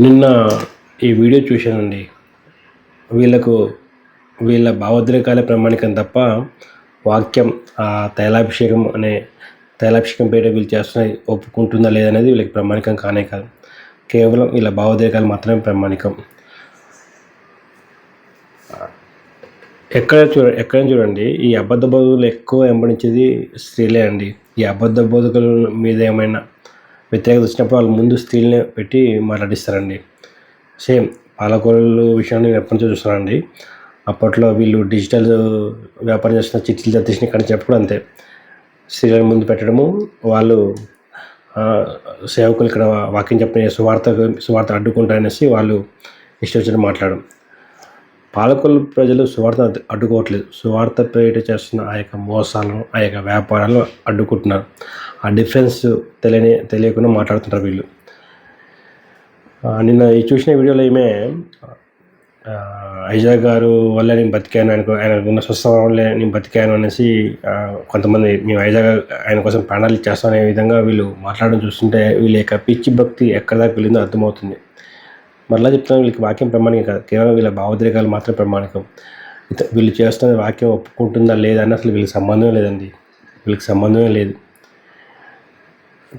నిన్న ఈ వీడియో చూశానండి. వీళ్ళకు వీళ్ళ భావోద్రేకాలే ప్రామాణికం తప్ప వాక్యం ఆ తైలాభిషేకం అనే తైలాభిషేకం పేట వీళ్ళు చేస్తున్నాయి ఒప్పుకుంటుందా లేదనేది వీళ్ళకి ప్రామాణికం కానే కాదు. కేవలం వీళ్ళ భావోద్రేకాలు మాత్రమే ప్రామాణికం. ఎక్కడ చూడ ఎక్కడ చూడండి ఈ అబద్ధ బోధకులు ఎక్కువ వెంబడించేది స్త్రీలే అండి. ఈ అబద్ధ బోధకుల మీద ఏమైనా వ్యతిరేకత వచ్చినప్పుడు వాళ్ళు ముందు స్త్రీలనే పెట్టి మాట్లాడిస్తారండి. సేమ్ పాలకూరలు విషయాన్ని నేను ఎప్పటి నుంచో చూస్తున్నానండి. అప్పట్లో వీళ్ళు డిజిటల్ వ్యాపారం చేస్తున్న చిట్లు తెచ్చిన కానీ చెప్పడం అంతే. స్త్రీలను ముందు పెట్టడము వాళ్ళు సేవకులు ఇక్కడ వాక్యం చెప్పిన సువార్త సువార్త అడ్డుకుంటారనేసి వాళ్ళు ఇష్టం వచ్చిన మాట్లాడడం. పాలకొల్లు ప్రజలు సువార్త అడ్డుకోవట్లేదు. సువార్త పేరిట చేస్తున్న ఆ యొక్క మోసాలను ఆ యొక్క వ్యాపారాలను అడ్డుకుంటున్నారు. ఆ డిఫరెన్స్ తెలియని తెలియకుండా మాట్లాడుతుంటారు వీళ్ళు. నిన్న ఈ చూసిన వీడియోలో ఈమె ఐజా గారు వల్ల నేను బతికాను ఆయనకు ఆయన ఉన్న స్వస్థ వల్ల నేను బతికాను అనేసి కొంతమంది మేము ఐజా గారు ఆయన కోసం ప్రాణాలు ఇచ్చేస్తాం అనే విధంగా వీళ్ళు మాట్లాడడం చూస్తుంటే వీళ్ళ యొక్క పిచ్చి భక్తి ఎక్కడ దాకా వెళ్ళిందో అర్థమవుతుంది. మరలా చెప్తాను వీళ్ళకి వాక్యం ప్రమాణికం కాదు. కేవలం వీళ్ళ భావోద్రేకాలు మాత్రం ప్రమాణికం. ఇత- వీళ్ళు చేస్తున్న వాక్యం ఒప్పుకుంటుందా లేదా అని అసలు వీళ్ళకి సంబంధమే లేదండి. వీళ్ళకి సంబంధమే లేదు.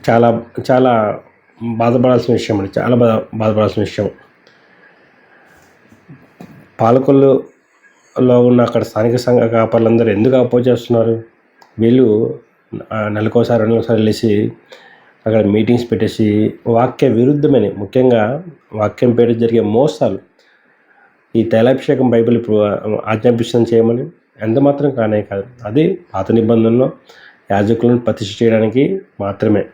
చాలా చాలా బాధపడాల్సిన విషయం అండి. చాలా బాధ బాధపడాల్సిన విషయం. పాలకొల్లులో ఉన్న అక్కడ స్థానిక సంఘ కాపర్లందరూ ఎందుకు అపోజ్ చేస్తున్నారు? వీళ్ళు నెలకోసారి రెండు నెలకోసారి వెళ్ళేసి అక్కడ మీటింగ్స్ పెట్టేసి వాక్య విరుద్ధమైన ముఖ్యంగా వాక్యం పేరు జరిగే మోసాలు. ఈ తైలాభిషేకం బైబిల్ ఇప్పుడు ఆజ్ఞాపిస్తుంది చేయమని ఎంత మాత్రం కానే కాదు. అది పాత నిబంధనలో యాజకులను ప్రతిష్ఠ చేయడానికి మాత్రమే.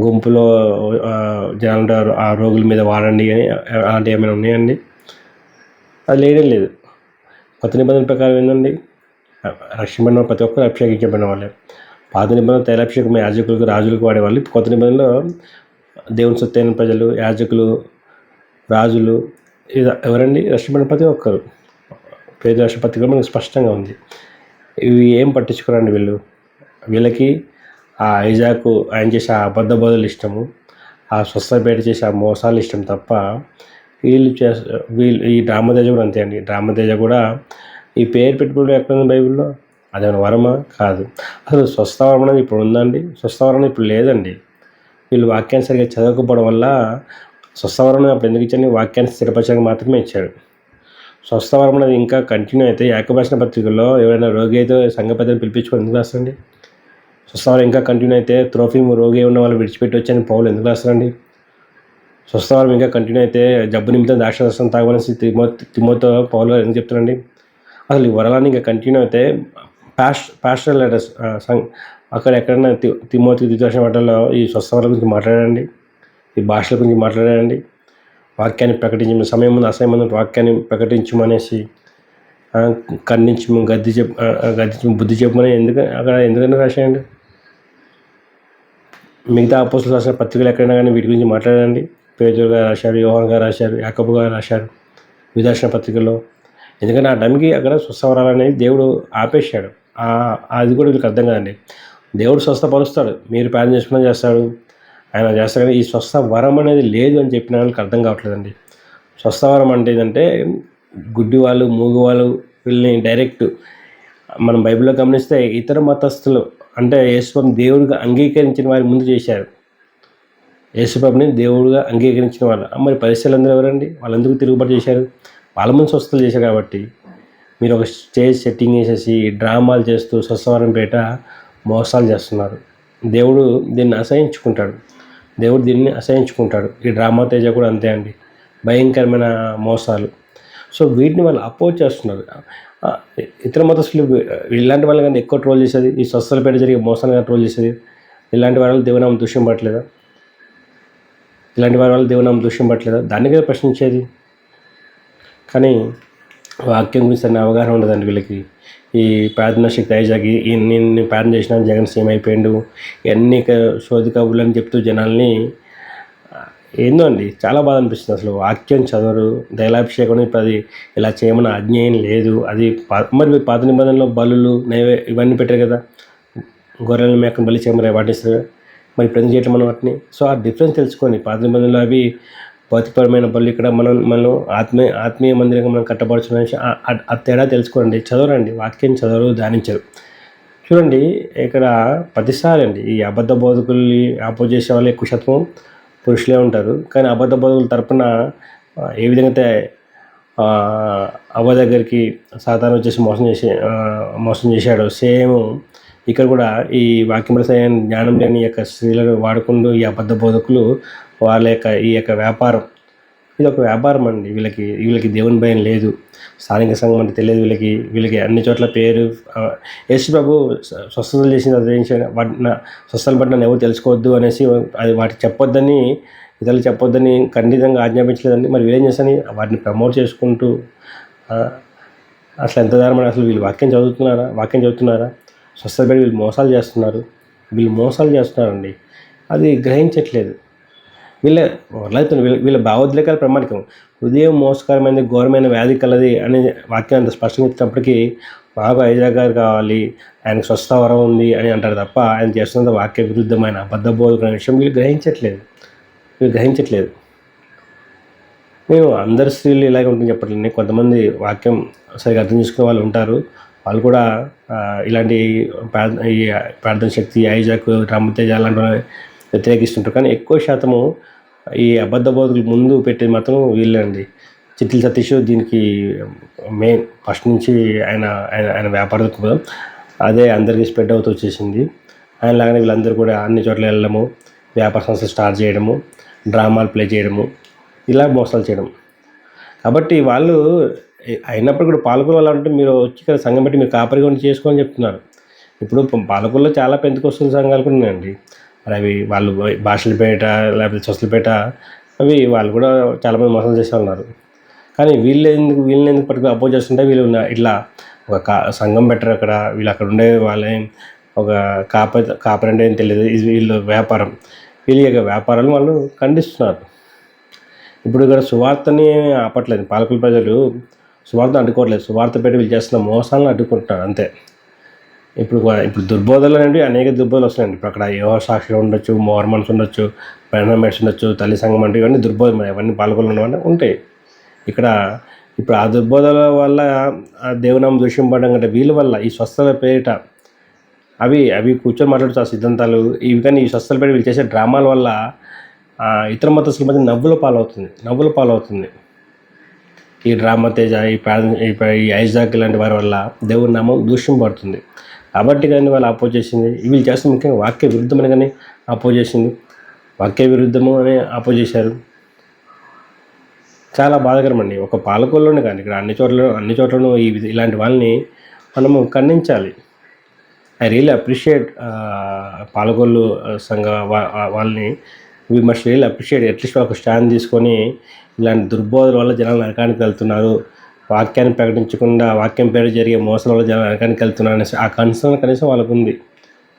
గుంపులో జనాలు ఆ రోగుల మీద వాడండి అని అలాంటివి ఏమైనా ఉన్నాయండి? అది లేనే లేదు. కొత్త నిబంధన ప్రకారం ఏంటండి రక్షణ ప్రతి ఒక్కరు అభిషేకించబడిన వాళ్ళే. పాత నిబంధన తైలాభిషేకం యాజకులకు రాజులకు వాడేవాళ్ళు. కొత్త నిబంధనలో దేవుని సొత్తైన ప్రజలు యాజకులు రాజులు ఎవరండి? రక్షణ ప్రతి ఒక్కరు. పేద రాష్ట్రపతి కూడా మనకు స్పష్టంగా ఉంది. ఇవి ఏం పట్టించుకోరండి వీళ్ళు? వీళ్ళకి ఆ ఐజాకు ఆయన చేసే ఆ అబద్ధ బోధలు ఇష్టము ఆ స్వస్థపేట చేసే ఆ మోసాలు ఇష్టం తప్ప వీళ్ళు చే వీళ్ళు ఈ డ్రామతేజ కూడా అంతే అండి. డ్రామతేజ కూడా ఈ పేరు పెట్టుకోవడం ఎక్కడ బైబిల్లో? అదేమైనా వరమా కాదు అసలు స్వస్థవరణం అనేది ఇప్పుడు ఉందండి స్వస్థవరణం ఇప్పుడు లేదండి వీళ్ళు వాక్యాన్ని సరిగ్గా చదవకపోవడం వల్ల స్వస్థవరం అప్పుడు ఎందుకు ఇచ్చారని వాక్యాన్ని స్థిరపరచడానికి మాత్రమే ఇచ్చాడు స్వస్థవరం అనేది ఇంకా కంటిన్యూ అయితే ఏకభాషణ పత్రికల్లో ఎవరైనా రోగి అయితే సంఘ పెద్దలు పిలిపించుకొని ఎందుకు రాస్తారండి స్వస్థవరం ఇంకా కంటిన్యూ అయితే త్రోఫీము రోగి ఉన్న వాళ్ళు విడిచిపెట్టి వచ్చని పౌలు ఎందుకు రాస్తారండి స్వస్థవరం ఇంకా కంటిన్యూ అయితే జబ్బు నిమిత్తం దాక్షరసం తాగవలసి తిమో తిమోతో పౌలు గారు ఎందుకు చెప్తారండి అసలు ఈ వరలాన్ని ఇంకా కంటిన్యూ అయితే పాస్ట్ పాస్టల్ లెటర్స్ అక్కడ ఎక్కడైనా తి తిమోతి ద్వితీయ వాటిల్లో ఈ స్వస్థవరం గురించి మాట్లాడండి ఈ భాషల గురించి మాట్లాడండి వాక్యాన్ని ప్రకటించమని సమయం ముందు అసమయం ముందు వాక్యాన్ని ప్రకటించమనేసి ఆ, ఖండించము గద్ది చెప్ ఆ, బుద్ధి చెప్పమని ఎందుకు అక్కడ ఎందుకంటే రాసేయండి? మిగతా అపోసులు రాసిన పత్రికలు ఎక్కడైనా కానీ వీటి గురించి మాట్లాడండి. పేదలు గారు రాశారు యోహన్ గారు రాశారు యాకబు గారు రాశారు విదర్శన పత్రికలో ఎందుకంటే ఆ టైంకి అక్కడ స్వస్థవరాలు అనేది దేవుడు ఆపేశాడు. అది కూడా వీళ్ళకి అర్థం కాదండి. దేవుడు స్వస్థపరుస్తాడు. మీరు ప్రార్థన చేసుకున్నా చేస్తాడు. ఆయన చేస్తాడు కానీ ఈ స్వస్థ వరం అనేది లేదు అని చెప్పిన వాళ్ళకి అర్థం కావట్లేదండి. స్వస్థ వరం అంటే ఏంటంటే గుడ్డి వాళ్ళు మూగు వాళ్ళు వీళ్ళని డైరెక్ట్ మనం బైబిల్లో గమనిస్తే ఇతర మతస్థులు అంటే యేసుప్రభు దేవుడిగా అంగీకరించిన వారి ముందు చేశారు. యేసుప్రభుని దేవుడిగా అంగీకరించిన వాళ్ళు. మరి పరిస్థితులందరూ ఎవరండి? వాళ్ళందుకు తిరుగుబాటు చేశారు. వాళ్ళ ముందు స్వస్థలు చేశారు కాబట్టి మీరు ఒక స్టేజ్ సెట్టింగ్ చేసేసి డ్రామాలు చేస్తూ స్వస్థవరం పేట మోసాలు చేస్తున్నారు. దేవుడు దీన్ని అసహించుకుంటాడు. దేవుడు దీన్ని అసహించుకుంటాడు. ఈ డ్రామా తేజ కూడా అంతే అండి. భయంకరమైన మోసాలు. సో వీటిని వాళ్ళు అపోజ్ చేస్తున్నారు. ఇతర మతస్థులు ఇలాంటి వాళ్ళకంటే ఎక్కువ ట్రోల్ చేసేది ఈ స్వస్థల పేట జరిగే కానీ ట్రోల్ చేసేది ఇలాంటి వాళ్ళు దేవునామం దృశ్యం పట్టలేదా? ఇలాంటి వారి వాళ్ళు దేవునామం దృశ్యం పట్టలేదా? దాన్ని కదా ప్రశ్నించేది. కానీ వాక్యం గురించి సరైన అవగాహన ఉండదండి వీళ్ళకి. ఈ ప్రార్థన శక్తి ఐజాకి నేను ప్రార్థన చేసిన జగన్ సీఎం అయిపోయిండు ఇవన్నీ శోధి కబుర్లు అని చెప్తూ జనాల్ని ఏందో అండి చాలా బాధ అనిపిస్తుంది అసలు. వాక్యం చదవరు దైలాభిషేకం ఇప్పుడు అది ఇలా చేయమని ఆజ్ఞ లేదు. అది మరి పాత నిబంధనలో బలులు నైవే ఇవన్నీ పెట్టారు కదా. గొర్రెల మేకను బలి చేయమని వాటిస్తారు మరి ఇప్పుడు చేయటం మనం వాటిని. సో ఆ డిఫరెన్స్ తెలుసుకొని పాత నిబంధనలు అవి భౌతికపరమైన పనులు ఇక్కడ మనం మనం ఆత్మీయ ఆత్మీయ మందిరంగా మనం కట్టబడుతున్న ఆ- తేడా తెలుసుకోండి. చదవరండి. వాక్యం చదవరు ధ్యానించరు. చూడండి ఇక్కడ ప్రతిసారి అండి ఈ అబద్ధ బోధకుల్ని ఆపోజ్ చేసే వాళ్ళు ఎక్కువ శాతం పురుషులే ఉంటారు. కానీ అబద్ధ బోధకుల తరపున ఏ విధంగా అయితే అవ్వ దగ్గరికి సాతాను వచ్చేసి మోసం చేసే మోసం చేశాడు సేమ్ ఇక్కడ కూడా ఈ వాక్యమరసైన జ్ఞానం లేని యొక్క స్త్రీలను వాడుకుంటూ ఈ అబద్ధ బోధకులు వాళ్ళ యొక్క ఈ యొక్క వ్యాపారం. ఇది ఒక వ్యాపారం అండి. వీళ్ళకి వీళ్ళకి దేవుని భయం లేదు. స్థానిక సంఘం అంటే తెలియదు వీళ్ళకి. వీళ్ళకి అన్ని చోట్ల పేరు యేసు ప్రభు స్వస్థతలు చేసిన వాటిని స్వస్థలు పట్టిన ఎవరు తెలుసుకోవద్దు అనేసి అది వాటికి చెప్పొద్దని ఇతరులు చెప్పొద్దని ఖండితంగా ఆజ్ఞాపించలేదండి. మరి వీళ్ళేం చేస్తాను వాటిని ప్రమోట్ చేసుకుంటూ అసలు ఎంత దారమని అసలు వీళ్ళు వాక్యం చదువుతున్నారా? వాక్యం చదువుతున్నారా? స్వస్థత పెట్టి వీళ్ళు మోసాలు చేస్తున్నారు. వీళ్ళు మోసాలు చేస్తున్నారండి. అది గ్రహించట్లేదు. వీళ్ళ వదలవుతుంది వీళ్ళ వీళ్ళ భావోద్రేకాలు ప్రమాణికం. హృదయం మోసకరమైనది ఘోరమైన వ్యాధి కలది అనే వాక్యం అంత స్పష్టంగా ఇచ్చినప్పటికీ మాకు ఐజా గారు కావాలి ఆయనకు స్వస్థ వరం ఉంది అని అంటారు తప్ప ఆయన చేస్తున్న వాక్య విరుద్ధమైన అబద్ధ బోధకున్న విషయం వీళ్ళు గ్రహించట్లేదు. వీళ్ళు గ్రహించట్లేదు. నేను అందరు స్త్రీలు ఇలాగే ఉంటుంది చెప్పట్లేదు కొంతమంది వాక్యం సరిగ్గా అర్థం చేసుకునే వాళ్ళు ఉంటారు. వాళ్ళు కూడా ఇలాంటి ఈ ప్రార్థన శక్తి ఐజాక్ రామతేజ అలాంటి వ్యతిరేకిస్తుంటారు. కానీ ఎక్కువ శాతము ఈ అబద్ధ బోధకులు ముందు పెట్టేది మాత్రం వీళ్ళండి చిట్టిల సతీష్ దీనికి మెయిన్ ఫస్ట్ నుంచి ఆయన ఆయన ఆయన వ్యాపార అదే అందరికీ స్ప్రెడ్ అవుతూ వచ్చేసింది. ఆయన లాగానే వీళ్ళందరూ కూడా అన్ని చోట్ల వెళ్ళడము వ్యాపార సంస్థ స్టార్ట్ చేయడము డ్రామాలు ప్లే చేయడము ఇలా మోసాలు చేయడం. కాబట్టి వాళ్ళు అయినప్పుడు కూడా పాలకులు మీరు వచ్చి ఇక్కడ సంఘం పెట్టి మీరు కాపరిగా ఉండి చేసుకొని చెప్తున్నారు. ఇప్పుడు ప- చాలా పెందుకొస్తున్న సంఘాలు కూడా ఉన్నాయండి. మరి అవి వాళ్ళు భాషలపేట లేకపోతే చొసలపేట అవి వాళ్ళు కూడా చాలామంది మోసం చేస్తూ ఉన్నారు. కానీ వీళ్ళు ఎందుకు వీళ్ళని ఎందుకు పట్టుకుని అపోజ్ చేస్తుంటే వీళ్ళు ఉన్న- ఇట్లా ఒక కా సంఘం పెట్టరు అక్కడ. వీళ్ళు అక్కడ ఉండే వాళ్ళే. ఒక కాప కాపరి అంటే ఏం తెలియదు. ఇది వీళ్ళు వ్యాపారం. వీళ్ళ యొక్క వ్యాపారాలు వాళ్ళు ఖండిస్తున్నారు. ఇప్పుడు ఇక్కడ సువార్తని ఆపట్లేదు. పాలకుల ప్రజలు సువార్త అడ్డుకోవట్లేదు సువార్త పెట్టి వీళ్ళు చేస్తున్న మోసాలను అడ్డుకుంటున్నారు అంతే. ఇప్పుడు ఇప్పుడు దుర్బోధలు అనేవి అనేక దుర్బోధలు వస్తున్నాయండి. ఇప్పుడు అక్కడ యోహ సాక్షులు ఉండొచ్చు మోర్మన్స్ ఉండొచ్చు పెనమెట్స్ ఉండొచ్చు తల్లి సంఘం అంటే ఇవన్నీ దుర్బోధం ఇవన్నీ పాల్గొనడం ఉండడం ఉంటాయి. ఇక్కడ ఇప్పుడు ఆ దుర్బోధల వల్ల ఆ దేవునామం పడడం కంటే వీళ్ళ వల్ల ఈ స్వస్థల పేరిట అవి అవి కూర్చొని మాట్లాడుతూ ఆ సిద్ధాంతాలు ఇవి కానీ ఈ స్వస్థల పేరిట వీళ్ళు చేసే డ్రామాల వల్ల ఇతర మతస్థుల మధ్య నవ్వుల పాలవుతుంది నవ్వుల పాలవుతుంది. ఈ డ్రామా తేజ ఈ ఈ ఐజాక్ ఇలాంటి వారి వల్ల దేవుడి నామం దూషింపడుతుంది కాబట్టి కానీ వాళ్ళు అపోజ్ చేసింది వీళ్ళు చేస్తే ముఖ్యంగా వాక్య విరుద్ధమని కానీ అపోజ్ చేసింది. వాక్య విరుద్ధము అని అపోజ్ చేశారు. చాలా బాధాకరం అండి ఒక పాలకుల్లోనే కానీ ఇక్కడ అన్ని చోట్ల అన్ని చోట్లను ఈ ఇలాంటి వాళ్ళని మనము ఖండించాలి. ఐ రియల్లీ అప్రిషియేట్ పాలకొల్లు సంఘ వాళ్ళని. We must real appreciate at least ఒక స్టాండ్ తీసుకొని ఇలాంటి దుర్బోధల వల్ల జనాలు నరకానికి వెళ్తున్నారు. వాక్యాన్ని ప్రకటించకుండా వాక్యం పేరు జరిగే మోసం వల్ల జనాలు నరకానికి వెళ్తున్నారు అనేసి ఆ కన్సర్న్ కనీసం వాళ్ళకు ఉంది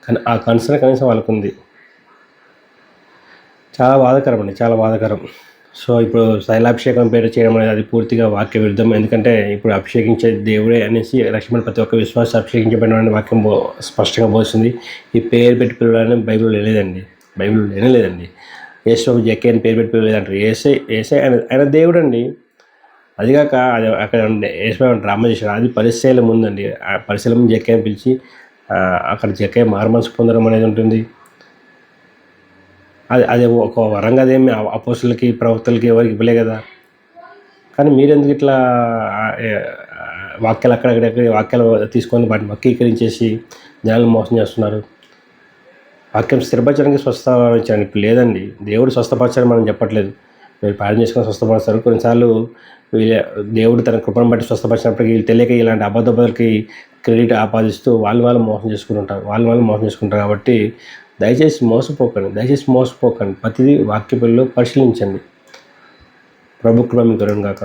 కానీ ఆ కన్సర్న్ కనీసం వాళ్ళకు ఉంది చాలా బాధాకరం అండి చాలా బాధాకరం. సో ఇప్పుడు శైలాభిషేకం పేరు చేయడం అనేది అది పూర్తిగా వాక్య విరుద్ధం. ఎందుకంటే ఇప్పుడు అభిషేకించే దేవుడే అనేసి లక్ష్మణ్ ప్రతి ఒక్క విశ్వాసం అభిషేకించబడిన వాక్యం బో స్పష్టంగా పోస్తుంది ఈ పేరు పెట్టి పిలవడానికి బైబిల్ లేదండి. బైబిల్ లేనే లేదండి. యేసు జక్కే అని పేరు పెట్టి పిలవలేదంటారు. ఏసై ఏసై ఆయన ఆయన దేవుడు అండి అదిగాక అది అక్కడ యేసు డ్రామా చేశారు అది పరిశీలన ఉందండి ఆ ముందు జక్కే అని పిలిచి అక్కడ జక్కే మారుమనసు పొందడం అనేది ఉంటుంది. అది అది ఒక వరంగా అదేమి అపోసులకి ప్రవక్తలకి ఎవరికి ఇవ్వలే కదా. కానీ మీరెందుకు ఇట్లా వాక్యాలు అక్కడక్కడ వాక్యాలు తీసుకొని వాటిని వక్రీకరించేసి జనాలు మోసం చేస్తున్నారు? వాక్యం స్థిరపరచడానికి స్వస్థపరచడానికి లేదండి. దేవుడు స్వస్థపరచడం మనం చెప్పట్లేదు. మీరు ప్రార్థన చేసుకుని స్వస్థపరుస్తారు. కొన్నిసార్లు వీళ్ళ దేవుడు తన కృపను బట్టి స్వస్థపరిచినప్పటికీ వీళ్ళు తెలియక ఇలాంటి అబద్ధబద్ధలకి క్రెడిట్ ఆపాదిస్తూ వాళ్ళు వాళ్ళు మోసం చేసుకుంటుంటారు వాళ్ళు వాళ్ళు మోసం చేసుకుంటారు కాబట్టి దయచేసి మోసపోకండి. దయచేసి మోసపోకండి. ప్రతిదీ వాక్య పరిశీలించండి. ప్రభు కృప మీకు కాక